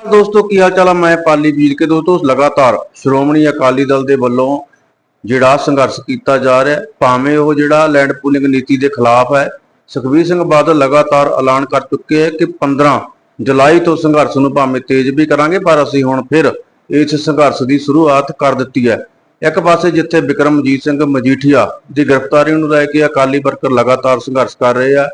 ਦੋਸਤੋ, ਕੀ ਹਾਲ ਚਾਲ ਹੈ ਮੈਂ ਪਾਲੀ ਵੀਰ ਕੇ ਦੋਸਤੋ, ਲਗਾਤਾਰ ਸ਼੍ਰੋਮਣੀ ਅਕਾਲੀ ਦਲ ਦੇ ਵੱਲੋਂ ਜਿਹੜਾ ਸੰਘਰਸ਼ ਕੀਤਾ ਜਾ ਰਿਹਾ ਭਾਵੇਂ ਉਹ ਜਿਹੜਾ ਲੈਂਡ ਪੂਲਿੰਗ ਨੀਤੀ ਦੇ ਖਿਲਾਫ ਹੈ, ਸੁਖਬੀਰ ਸਿੰਘ ਬਾਦਲ ਲਗਾਤਾਰ ਐਲਾਨ ਕਰ ਚੁੱਕੇ ਹੈ ਕਿ 15 ਜੁਲਾਈ ਤੋਂ ਸੰਘਰਸ਼ ਨੂੰ ਭਾਵੇਂ ਤੇਜ਼ ਵੀ ਕਰਾਂਗੇ, ਪਰ ਅਸੀਂ ਹੁਣ ਫਿਰ ਇਸ ਸੰਘਰਸ਼ ਦੀ ਸ਼ੁਰੂਆਤ ਕਰ ਦਿੱਤੀ ਹੈ। ਇੱਕ ਪਾਸੇ ਜਿੱਥੇ ਵਿਕਰਮਜੀਤ ਸਿੰਘ ਮਜੀਠੀਆ ਦੀ ਗ੍ਰਿਫਤਾਰੀ ਨੂੰ ਲੈ ਕੇ ਅਕਾਲੀ ਵਰਕਰ ਲਗਾਤਾਰ ਸੰਘਰਸ਼ ਕਰ ਰਹੇ ਆ,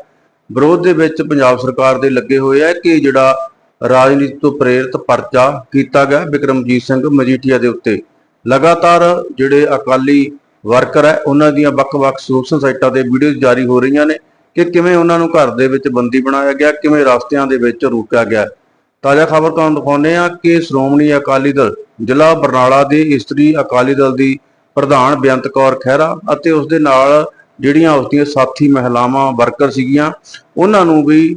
ਵਿਰੋਧ ਦੇ ਵਿੱਚ ਪੰਜਾਬ ਸਰਕਾਰ ਦੇ ਲੱਗੇ ਹੋਏ ਆ ਕਿ ਜਿਹੜਾ ਰਾਜਨੀਤੀ ਤੋਂ ਪ੍ਰੇਰਿਤ ਪਰਚਾ ਕੀਤਾ ਗਿਆ ਵਿਕਰਮਜੀਤ ਸਿੰਘ ਮਜੀਠੀਆ ਦੇ ਉੱਤੇ। ਲਗਾਤਾਰ ਜਿਹੜੇ ਅਕਾਲੀ ਵਰਕਰ ਹੈ, ਉਹਨਾਂ ਦੀਆਂ ਵੱਖ-ਵੱਖ ਸੋਸ਼ਲ ਸਾਈਟਾਂ ਤੇ ਵੀਡੀਓਜ਼ ਜਾਰੀ ਹੋ ਰਹੀਆਂ ਨੇ ਕਿ ਕਿਵੇਂ ਉਹਨਾਂ ਨੂੰ ਘਰ ਦੇ ਵਿੱਚ ਬੰਦੀ ਬਣਾਇਆ ਗਿਆ, ਕਿਵੇਂ ਰਸਤਿਆਂ ਦੇ ਵਿੱਚ ਰੋਕਿਆ ਗਿਆ। ਤਾਜ਼ਾ ਖਬਰ ਤੁਹਾਨੂੰ ਦਿਖਾਉਂਦੇ ਆ ਕਿ ਸ਼੍ਰੋਮਣੀ ਅਕਾਲੀ ਦਲ, ਜ਼ਿਲ੍ਹਾ ਬਰਨਾਲਾ ਦੇ ਇਸਤਰੀ ਅਕਾਲੀ ਦਲ ਦੀ ਪ੍ਰਧਾਨ ਬੇਅੰਤ ਕੌਰ ਖਹਿਰਾ ਅਤੇ ਉਸ ਦੇ ਨਾਲ ਜਿਹੜੀਆਂ ਉਸਦੀਆਂ ਸਾਥੀ ਮਹਿਲਾਵਾਂ ਵਰਕਰ ਸੀਗੀਆਂ, ਉਹਨਾਂ ਨੂੰ ਵੀ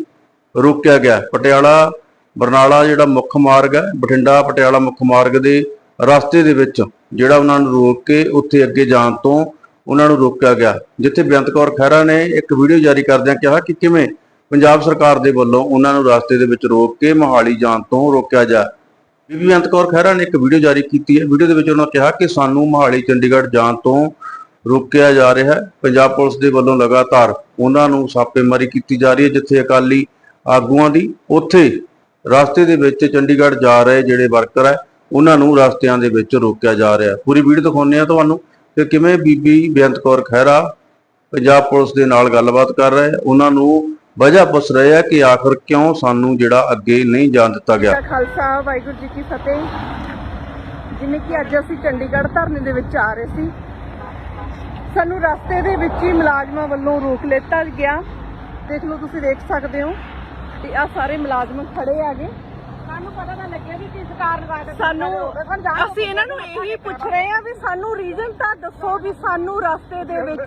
ਰੋਕਿਆ ਗਿਆ। ਪਟਿਆਲਾ ਬਰਨਾਲਾ ਜਿਹੜਾ ਮੁੱਖ ਮਾਰਗ ਹੈ, ਬਠਿੰਡਾ, ਪਟਿਆਲਾ ਮੁੱਖ ਮਾਰਗ ਦੇ ਰਸਤੇ ਦੇ ਵਿੱਚ, ਜਿਹੜਾ ਉਹਨਾਂ ਨੂੰ ਰੋਕ ਕੇ ਉੱਥੇ ਅੱਗੇ ਜਾਣ ਤੋਂ ਉਹਨਾਂ ਨੂੰ ਰੋਕਿਆ ਗਿਆ। ਜਿੱਥੇ ਬੇਅੰਤ ਕੌਰ ਖਹਿਰਾ ਨੇ ਇੱਕ ਵੀਡੀਓ ਜਾਰੀ ਕਰਦਿਆਂ ਕਿਹਾ ਕਿ ਕਿਵੇਂ ਪੰਜਾਬ ਸਰਕਾਰ ਦੇ ਵੱਲੋਂ ਉਹਨਾਂ ਨੂੰ ਰਸਤੇ ਦੇ ਵਿੱਚ ਰੋਕ ਕੇ ਮੋਹਾਲੀ ਜਾਣ ਤੋਂ ਰੋਕਿਆ ਜਾ। ਬੀਬੀ ਬੇਅੰਤ ਕੌਰ ਖਹਿਰਾ ਨੇ ਇੱਕ ਵੀਡੀਓ ਜਾਰੀ ਕੀਤੀ ਹੈ। ਵੀਡੀਓ ਦੇ ਵਿੱਚ ਉਹਨਾਂ ਕਿਹਾ ਕਿ ਸਾਨੂੰ ਮੋਹਾਲੀ, ਚੰਡੀਗੜ੍ਹ ਜਾਣ ਤੋਂ ਰੋਕਿਆ ਜਾ ਰਿਹਾ ਹੈ। ਪੰਜਾਬ ਪੁਲਿਸ ਦੇ ਵੱਲੋਂ ਲਗਾਤਾਰ ਉਹਨਾਂ ਨੂੰ ਛਾਪੇਮਾਰੀ ਕੀਤੀ ਜਾ ਰਹੀ ਹੈ, ਜਿੱਥੇ ਅਕਾਲੀ ਆਗੂਆਂ ਦੀ ਉੱਥੇ ਰਸਤੇ ਦੇ ਵਿੱਚ ਚੰਡੀਗੜ੍ਹ ਜਾ ਰਹੇ ਜਿਹੜੇ ਵਰਕਰ ਹੈ, ਉਹਨਾਂ ਨੂੰ ਰਸਤਿਆਂ ਦੇ ਵਿੱਚ ਰੋਕਿਆ ਜਾ ਰਿਹਾ ਪੂਰੀ ਵੀਡੀਓ ਦਿਖਾਉਂਦੇ ਆ ਤੁਹਾਨੂੰ ਕਿ ਕਿਵੇਂ ਬੀਬੀ ਬੇਅੰਤ ਕੌਰ ਖਹਿਰਾ ਪੰਜਾਬ ਪੁਲਿਸ ਦੇ ਨਾਲ ਗੱਲਬਾਤ ਕਰ ਰਹੇ ਉਹਨਾਂ ਨੂੰ ਵਜ੍ਹਾ ਪੁੱਛ ਰਹੇ ਆ ਕਿ ਆਖਰ ਕਿਉਂ ਸਾਨੂੰ ਜਿਹੜਾ ਅੱਗੇ ਨਹੀਂ ਜਾਣ ਦਿੱਤਾ ਗਿਆ। ਖਾਲਸਾ, ਵਾਹਿਗੁਰੂ ਜੀ ਕੀ ਫਤਿਹ। ਜਿਵੇਂ ਕਿ ਅੱਜ ਅਸੀਂ ਚੰਡੀਗੜ੍ਹ ਧਰਨੇ ਦੇ ਵਿੱਚ ਆ ਰਹੇ ਸੀ। ਸਾਨੂੰ ਰਸਤੇ ਦੇ ਵਿੱਚ ਹੀ ਮੁਲਾਜ਼ਮਾਂ ਵੱਲੋਂ ਰੋਕ ਲਿੱਤਾ ਗਿਆ। ਦੇਖ ਲਓ ਤੁਸੀਂ, ਦੇਖ ਸਕਦੇ ਹੋ। ਤੇ ਆ ਸਾਰੇ ਮੁਲਾਜ਼ਮ ਖੜੇ ਆਗੇ ਸਾਨੂੰ ਪਤਾ ਤਾਂ ਲੱਗਿਆ ਵੀ ਕਿਸ ਕਾਰਨ ਵਾਸਤੇ ਸਾਨੂੰ ਅਸੀਂ ਇਹਨਾਂ ਨੂੰ ਇਹੀ ਪੁੱਛ ਰਹੇ ਆ ਵੀ ਸਾਨੂੰ ਰੀਜ਼ਨ ਤਾਂ ਦੱਸੋ ਵੀ ਸਾਨੂੰ ਰਸਤੇ ਦੇ ਵਿੱਚ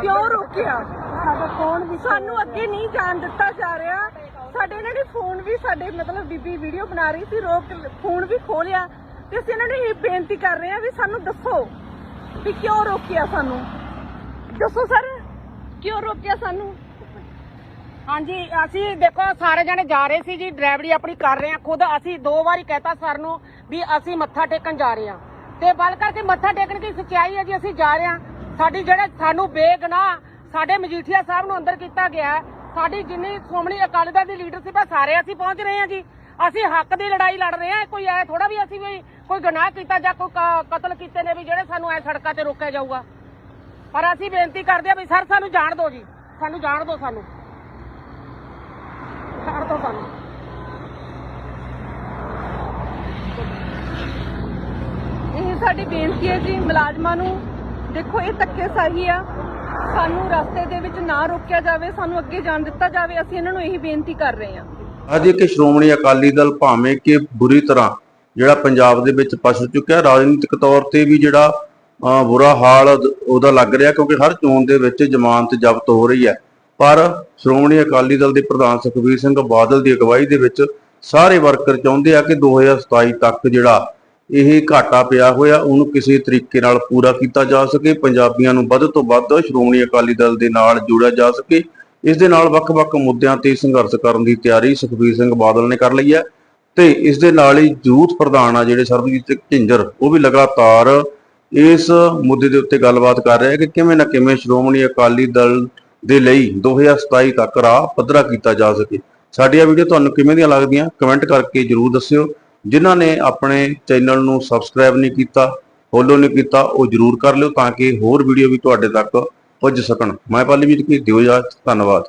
ਕਿਉਂ ਰੋਕਿਆ? ਸਾਡਾ ਫੋਨ ਵੀ ਸਾਨੂੰ ਅੱਗੇ ਨਹੀਂ ਜਾਣ ਦਿੱਤਾ ਜਾ ਰਿਹਾ। ਸਾਡੇ ਇਹਨਾਂ ਨੇ ਫੋਨ ਵੀ ਸਾਡੇ ਮਤਲਬ ਬੀਬੀ ਵੀਡੀਓ ਬਣਾ ਰਹੀ ਸੀ ਰੋਕ ਫੋਨ ਵੀ ਖੋਲਿਆ ਤੇ ਅਸੀਂ ਇਹਨਾਂ ਨੂੰ ਇਹ ਬੇਨਤੀ ਕਰ ਰਹੇ ਆ ਵੀ ਸਾਨੂੰ ਦੱਸੋ ਵੀ ਕਿਉਂ ਰੋਕਿਆ ਸਾਨੂੰ? ਦੱਸੋ ਸਰ ਕਿਉਂ ਰੋਕਿਆ ਸਾਨੂੰ? ਹਾਂਜੀ, ਅਸੀਂ ਦੇਖੋ, ਸਾਰੇ ਜਣੇ ਜਾ ਰਹੇ ਸੀ ਜੀ, ਡਰਾਈਵਰੀ ਆਪਣੀ ਕਰ ਰਹੇ ਆ ਖੁਦ ਅਸੀਂ ਦੋ ਵਾਰੀ ਕਹਿਤਾ ਸਰ ਨੂੰ ਵੀ ਅਸੀਂ ਮੱਥਾ ਟੇਕਣ ਜਾ ਰਹੇ ਆ ਤੇ ਬਲ ਕਰਕੇ ਮੱਥਾ ਟੇਕਣ ਦੀ ਸੱਚਾਈ ਹੈ ਜੀ, ਅਸੀਂ ਜਾ ਰਹੇ ਆ ਸਾਡੀ ਜਿਹੜੇ ਸਾਨੂੰ ਬੇਗਨਾਹ ਸਾਡੇ ਮਜੀਠੀਆ ਸਾਹਿਬ ਨੂੰ ਅੰਦਰ ਕੀਤਾ ਗਿਆ ਸਾਡੀ ਜਿੰਨੀ ਸ਼੍ਰੋਮਣੀ ਅਕਾਲੀ ਦਲ ਦੀ ਲੀਡਰਸ਼ਿਪ ਹੈ ਸਾਰੇ ਅਸੀਂ ਪਹੁੰਚ ਰਹੇ ਆ ਜੀ। ਅਸੀਂ ਹੱਕ ਦੀ ਲੜਾਈ ਲੜ ਰਹੇ ਆ ਕੋਈ ਐ ਥੋੜਾ ਵੀ ਅਸੀਂ ਵੀ ਕੋਈ ਗੁਨਾਹ ਕੀਤਾ ਜਾਂ ਕੋਈ ਕ- ਕਤਲ ਕੀਤੇ ਨੇ ਵੀ ਜਿਹੜੇ ਸਾਨੂੰ ਐ ਸੜਕਾਂ ਤੇ ਰੋਕਿਆ ਜਾਊਗਾ। ਪਰ ਅਸੀਂ ਬੇਨਤੀ ਕਰਦੇ ਆ ਵੀ ਸਰ, ਸਾਨੂੰ ਜਾਣ ਦਿਓ ਜੀ, ਸਾਨੂੰ ਜਾਣ ਦਿਓ ਸਾਨੂੰ। ਦਿਓ ਸਾਨੂੰ ਇਹ ਸਾਡੀ ਬੇਨਤੀ ਹੈ ਜੀ ਮੁਲਾਜ਼ਮਾਂ ਨੂੰ ਦੇਖੋ ਇਹ ਧੱਕੇ ਸਹੀ ਆ। ਸਾਨੂੰ ਰਸਤੇ ਦੇ ਵਿੱਚ ਨਾ ਰੋਕਿਆ ਜਾਵੇ ਸਾਨੂੰ ਅੱਗੇ ਜਾਣ ਦਿੱਤਾ ਜਾਵੇ ਅਸੀਂ ਇਹਨਾਂ ਨੂੰ ਇਹੀ ਬੇਨਤੀ ਕਰ ਰਹੇ ਹਾਂ। ਅੱਜ ਕਿ ਸ਼੍ਰੋਮਣੀ ਅਕਾਲੀ ਦਲ ਭਾਵੇਂ ਕਿ ਬੁਰੀ ਤਰ੍ਹਾਂ ਜਿਹੜਾ ਪੰਜਾਬ ਦੇ ਵਿੱਚ ਪਛੜ ਚੁੱਕਿਆ ਰਾਜਨੀਤਿਕ ਤੌਰ ਤੇ ਵੀ ਜਿਹੜਾ ਬੁਰਾ ਹਾਲ ਉਹਦਾ ਲੱਗ ਰਿਹਾ ਕਿਉਂਕਿ ਹਰ ਚੋਣ ਦੇ ਵਿੱਚ ਜ਼ਮਾਨਤ ਜ਼ਬਤ ਹੋ ਰਹੀ ਹੈ। ਪਰ ਸ਼੍ਰੋਮਣੀ ਅਕਾਲੀ ਦਲ ਦੇ ਪ੍ਰਧਾਨ ਸੁਖਬੀਰ ਸਿੰਘ ਬਾਦਲ ਦੀ ਅਗਵਾਈ ਦੇ ਵਿੱਚ ਸਾਰੇ ਵਰਕਰ ਚਾਹੁੰਦੇ ਆ ਕਿ 2027 ਤੱਕ ਜਿਹੜਾ ਇਹ ਘਾਟਾ ਪਿਆ ਹੋਇਆ, ਉਹਨੂੰ ਕਿਸੇ ਤਰੀਕੇ ਨਾਲ ਪੂਰਾ ਕੀਤਾ ਜਾ ਸਕੇ, ਪੰਜਾਬੀਆਂ ਨੂੰ ਵੱਧ ਤੋਂ ਵੱਧ ਸ਼੍ਰੋਮਣੀ ਅਕਾਲੀ ਦਲ ਦੇ ਨਾਲ ਜੋੜਿਆ ਜਾ ਸਕੇ। ਇਸ ਦੇ ਨਾਲ ਵੱਖ-ਵੱਖ ਮੁੱਦਿਆਂ ਤੇ ਸੰਘਰਸ਼ ਕਰਨ ਦੀ ਤਿਆਰੀ ਸੁਖਬੀਰ ਸਿੰਘ ਬਾਦਲ ਨੇ ਕਰ ਲਈ ਹੈ ਤੇ ਇਸ ਦੇ ਨਾਲ ਹੀ ਯੂਥ ਪ੍ਰਧਾਨ ਆ ਜਿਹੜੇ ਸਰਬਜੀਤ ਸਿੰਘ ਝਿੰਜਰ ਉਹ ਵੀ ਲਗਾਤਾਰ ਇਸ ਮੁੱਦੇ ਦੇ ਉੱਤੇ ਗੱਲਬਾਤ ਕਰ ਰਿਹਾ ਹੈ ਕਿ ਕਿਵੇਂ ਨਾ ਕਿਵੇਂ ਸ਼੍ਰੋਮਣੀ ਅਕਾਲੀ ਦਲ ਦੇ ਲਈ 2027 ਤੱਕ ਰਾਹ ਪੱਧਰਾ ਕੀਤਾ ਜਾ ਸਕੇ। ਸਾਡੀਆਂ ਵੀਡੀਓ ਤੁਹਾਨੂੰ ਕਿਵੇਂ ਦੀਆਂ ਲੱਗਦੀਆਂ ਕਮੈਂਟ ਕਰਕੇ ਜਰੂਰ ਦੱਸਿਓ। ਜਿਨ੍ਹਾਂ ਨੇ ਆਪਣੇ ਚੈਨਲ ਨੂੰ ਸਬਸਕ੍ਰਾਈਬ ਨਹੀਂ ਕੀਤਾ, ਫੋਲੋ ਨਹੀਂ ਕੀਤਾ, ਉਹ ਜਰੂਰ ਕਰ ਲਿਓ ਤਾਂ ਕਿ ਹੋਰ ਵੀਡੀਓ ਵੀ ਤੁਹਾਡੇ ਤੱਕ ਪੁੱਜ ਸਕਣ। ਮੈਂ ਪਾਲੀ ਵੀਰ ਕੀ, ਦਿਓ ਯਾਦ ਧੰਨਵਾਦ।